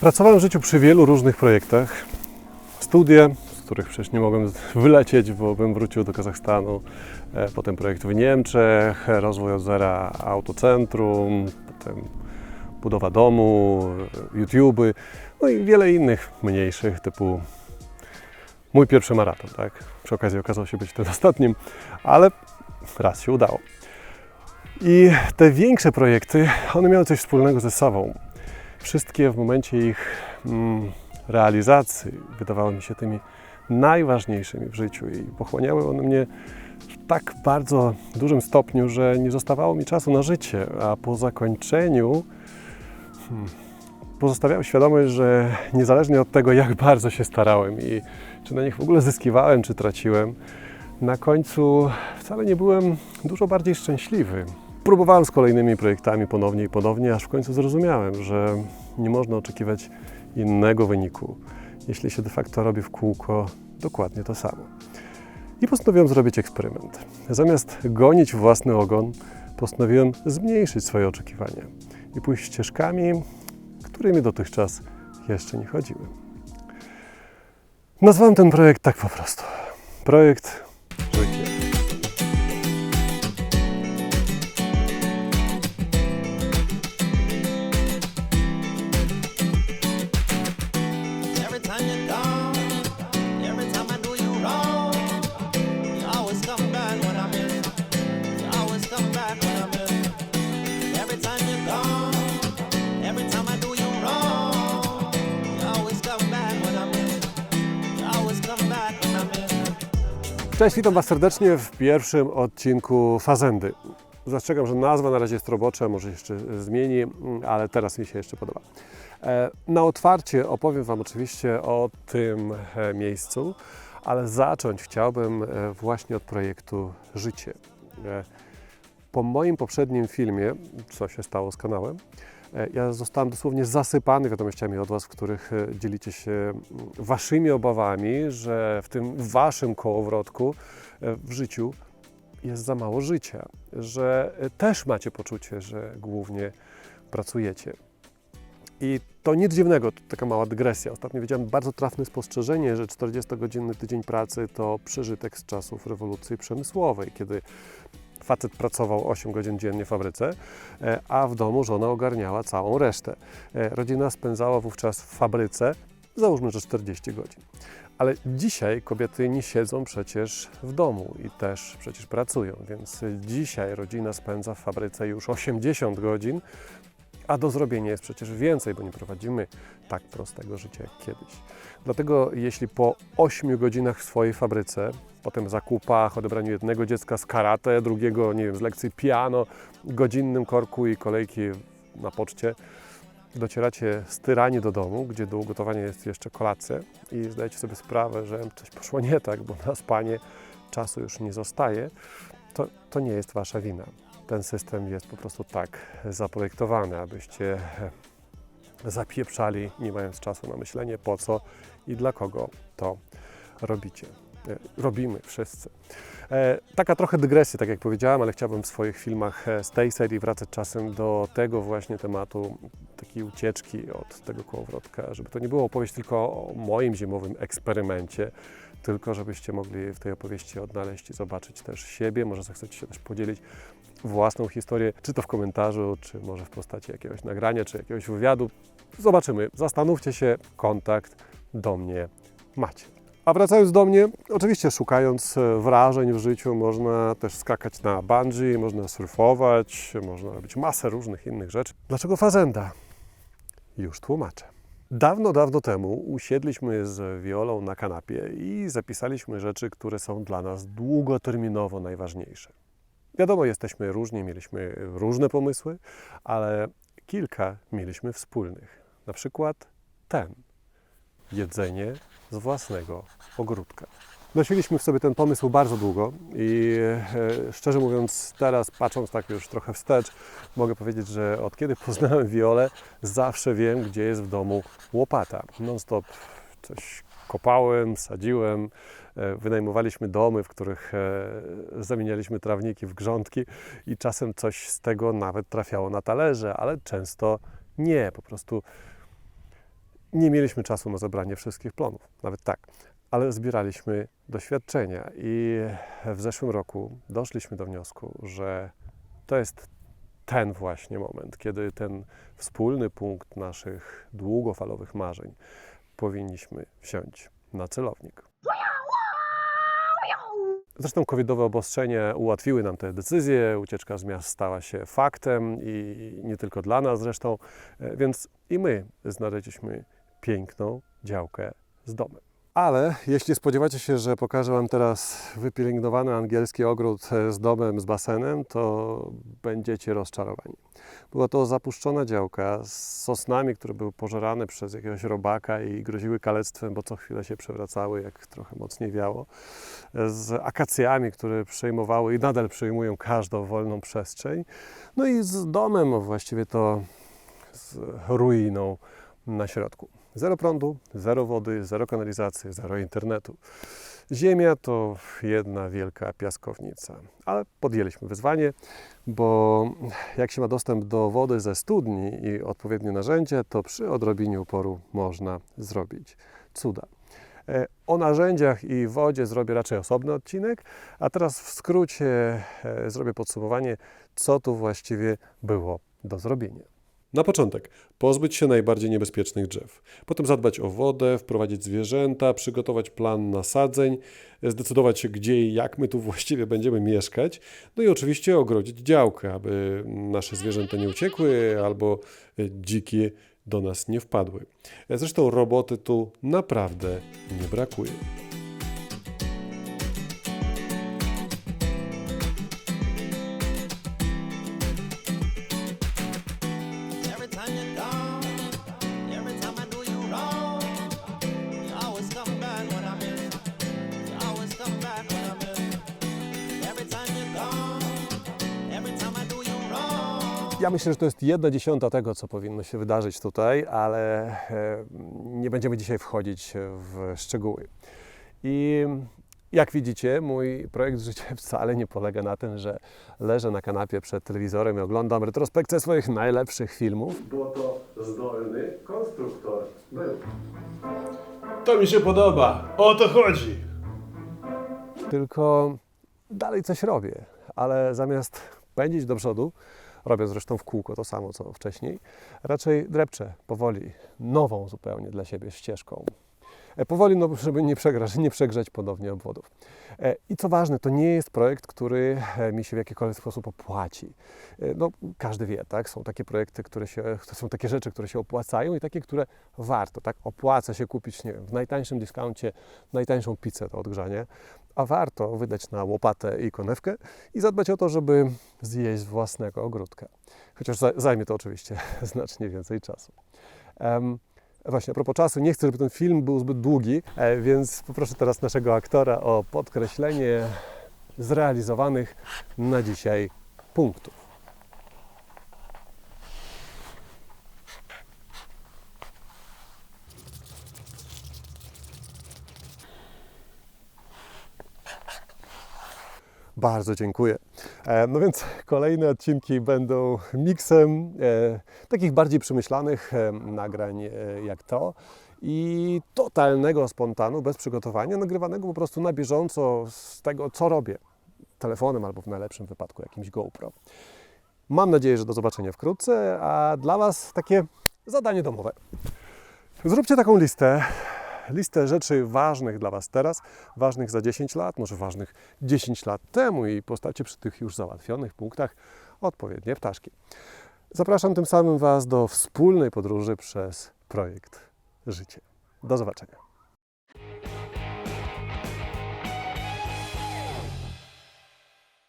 Pracowałem w życiu przy wielu różnych projektach. Studia, z których przecież nie mogłem wylecieć, bo bym wrócił do Kazachstanu. E, Potem projekt w Niemczech, rozwój od zera autocentrum, potem budowa domu, e, YouTube, no i wiele innych mniejszych, typu mój pierwszy maraton, tak? Przy okazji okazał się być ten ostatnim, ale raz się udało. I te większe projekty, one miały coś wspólnego ze sobą. Wszystkie w momencie ich mm, realizacji wydawały mi się tymi najważniejszymi w życiu i pochłaniały one mnie w tak bardzo dużym stopniu, że nie zostawało mi czasu na życie, a po zakończeniu hmm, pozostawiałem świadomość, że niezależnie od tego, jak bardzo się starałem i czy na nich w ogóle zyskiwałem, czy traciłem, na końcu wcale nie byłem dużo bardziej szczęśliwy. Próbowałem z kolejnymi projektami ponownie i ponownie, aż w końcu zrozumiałem, że nie można oczekiwać innego wyniku, jeśli się de facto robi w kółko dokładnie to samo. I postanowiłem zrobić eksperyment. Zamiast gonić własny ogon, postanowiłem zmniejszyć swoje oczekiwania i pójść ścieżkami, którymi dotychczas jeszcze nie chodziłem. Nazwałem ten projekt tak po prostu. Projekt Cześć, witam Was serdecznie w pierwszym odcinku Fazendy. Zastrzegam, że nazwa na razie jest robocza, może jeszcze zmieni, mm, ale teraz mi się jeszcze podoba. E, Na otwarcie opowiem Wam oczywiście o tym e, miejscu, ale zacząć chciałbym e, właśnie od projektu Życie. E, Po moim poprzednim filmie, co się stało z kanałem, e, ja zostałem dosłownie zasypany wiadomościami od Was, w których e, dzielicie się mm, Waszymi obawami, że w tym Waszym kołowrotku e, w życiu jest za mało życia, że e, też macie poczucie, że głównie pracujecie. I to nic dziwnego, to taka mała dygresja. Ostatnio widziałem bardzo trafne spostrzeżenie, że 40-godzinny tydzień pracy to przeżytek z czasów rewolucji przemysłowej, kiedy facet pracował 8 godzin dziennie w fabryce, e, a w domu żona ogarniała całą resztę. E, Rodzina spędzała wówczas w fabryce, załóżmy, że 40 godzin. Ale dzisiaj kobiety nie siedzą przecież w domu i też przecież pracują, więc dzisiaj rodzina spędza w fabryce już 80 godzin, a do zrobienia jest przecież więcej, bo nie prowadzimy tak prostego życia jak kiedyś. Dlatego jeśli po 8 godzinach w swojej fabryce, potem zakupach, odebraniu jednego dziecka z karate, drugiego, nie wiem, z lekcji piano, godzinnym korku i kolejki na poczcie, docieracie styrani do domu, gdzie do ugotowania jest jeszcze kolacja i zdajecie sobie sprawę, że coś poszło nie tak, bo na spanie czasu już nie zostaje, to, to nie jest Wasza wina. Ten system jest po prostu tak zaprojektowany, abyście zapieprzali, nie mając czasu na myślenie, po co i dla kogo to robicie. E, Robimy wszyscy. E, Taka trochę dygresja, tak jak powiedziałem, ale chciałbym w swoich filmach e, z tej serii wracać czasem do tego właśnie tematu, takiej ucieczki od tego kołowrotka, żeby to nie było opowieść tylko o moim zimowym eksperymencie, tylko żebyście mogli w tej opowieści odnaleźć i zobaczyć też siebie, może zechcecie się też podzielić własną historię, czy to w komentarzu, czy może w postaci jakiegoś nagrania, czy jakiegoś wywiadu. Zobaczymy. Zastanówcie się, kontakt do mnie macie. A wracając do mnie, oczywiście szukając e, wrażeń w życiu, można też skakać na bungee, można surfować, można robić masę różnych innych rzeczy. Dlaczego fazenda? Już tłumaczę. Dawno, dawno temu usiedliśmy z Wiolą na kanapie i zapisaliśmy rzeczy, które są dla nas długoterminowo najważniejsze. Wiadomo, jesteśmy różni, mieliśmy różne pomysły, ale kilka mieliśmy wspólnych. Na przykład ten jedzenie z własnego ogródka. Nosiliśmy w sobie ten pomysł bardzo długo i e, szczerze mówiąc, teraz patrząc tak już trochę wstecz, mogę powiedzieć, że od kiedy poznałem Wiolę, zawsze wiem, gdzie jest w domu łopata. Non-stop coś kopałem, sadziłem, wynajmowaliśmy domy, w których e, zamienialiśmy trawniki w grządki i czasem coś z tego nawet trafiało na talerze, ale często nie, po prostu Nie mieliśmy czasu na zebranie wszystkich plonów, nawet tak, ale zbieraliśmy doświadczenia i w zeszłym roku doszliśmy do wniosku, że to jest ten właśnie moment, kiedy ten wspólny punkt naszych długofalowych marzeń powinniśmy wziąć na celownik. Zresztą covidowe obostrzenia ułatwiły nam te decyzje, ucieczka z miast stała się faktem i nie tylko dla nas zresztą, e, więc i my znaleźliśmy piękną działkę z domem. Ale jeśli spodziewacie się, że pokażę Wam teraz wypielęgnowany angielski ogród e, z domem, z basenem, to będziecie rozczarowani. Była to zapuszczona działka z sosnami, które były pożerane przez jakiegoś robaka i groziły kalectwem, bo co chwilę się przewracały, jak trochę mocniej wiało. Z akacjami, które przejmowały i nadal przejmują każdą wolną przestrzeń. No i z domem, właściwie to z ruiną na środku. Zero prądu, zero wody, zero kanalizacji, zero internetu. Ziemia to jedna wielka piaskownica. Ale podjęliśmy wyzwanie, bo jak się ma dostęp do wody ze studni i odpowiednie narzędzie, to przy odrobinie uporu można zrobić cuda. E, O narzędziach i wodzie zrobię raczej osobny odcinek, a teraz w skrócie e, zrobię podsumowanie, co tu właściwie było do zrobienia. Na początek pozbyć się najbardziej niebezpiecznych drzew, potem zadbać o wodę, wprowadzić zwierzęta, przygotować plan nasadzeń, zdecydować się gdzie i jak my tu właściwie będziemy mieszkać, no i oczywiście ogrodzić działkę, aby nasze zwierzęta nie uciekły albo e, dziki do nas nie wpadły. Zresztą roboty tu naprawdę nie brakuje. Ja myślę, że to jest jedna dziesiąta tego, co powinno się wydarzyć tutaj, ale e, nie będziemy dzisiaj wchodzić w szczegóły. I jak widzicie, mój projekt życia wcale nie polega na tym, że leżę na kanapie przed telewizorem i oglądam retrospekcję swoich najlepszych filmów. Bo to zdolny konstruktor był. To mi się podoba. O to chodzi. Tylko dalej coś robię, ale zamiast pędzić do przodu, robię zresztą w kółko to samo co wcześniej, raczej drepczę powoli, nową zupełnie dla siebie ścieżką. E, Powoli, no, żeby nie, przegrać, nie przegrzać ponownie obwodów. E, I co ważne, to nie jest projekt, który e, mi się w jakikolwiek sposób opłaci. No, każdy wie, tak? Są takie projekty, które się, to są takie rzeczy, które się opłacają i takie, które warto, tak? Opłaca się kupić, nie wiem, w najtańszym dyskauncie najtańszą pizzę do odgrzania, a warto wydać na łopatę i konewkę i zadbać o to, żeby zjeść własnego ogródka. Chociaż za- zajmie to oczywiście znacznie więcej czasu. Em, Właśnie, a propos czasu, nie chcę, żeby ten film był zbyt długi, e, więc poproszę teraz naszego aktora o podkreślenie zrealizowanych na dzisiaj punktów. Bardzo dziękuję. E, No więc kolejne odcinki będą miksem e, takich bardziej przemyślanych e, nagrań jak to i totalnego spontanu, bez przygotowania, nagrywanego po prostu na bieżąco z tego, co robię. Telefonem albo w najlepszym wypadku jakimś GoPro. Mam nadzieję, że do zobaczenia wkrótce, a dla Was takie zadanie domowe. Zróbcie taką listę, listę rzeczy ważnych dla Was teraz, ważnych za 10 lat, może ważnych 10 lat temu i postacie przy tych już załatwionych punktach odpowiednie ptaszki. Zapraszam tym samym Was do wspólnej podróży przez projekt Życie. Do zobaczenia.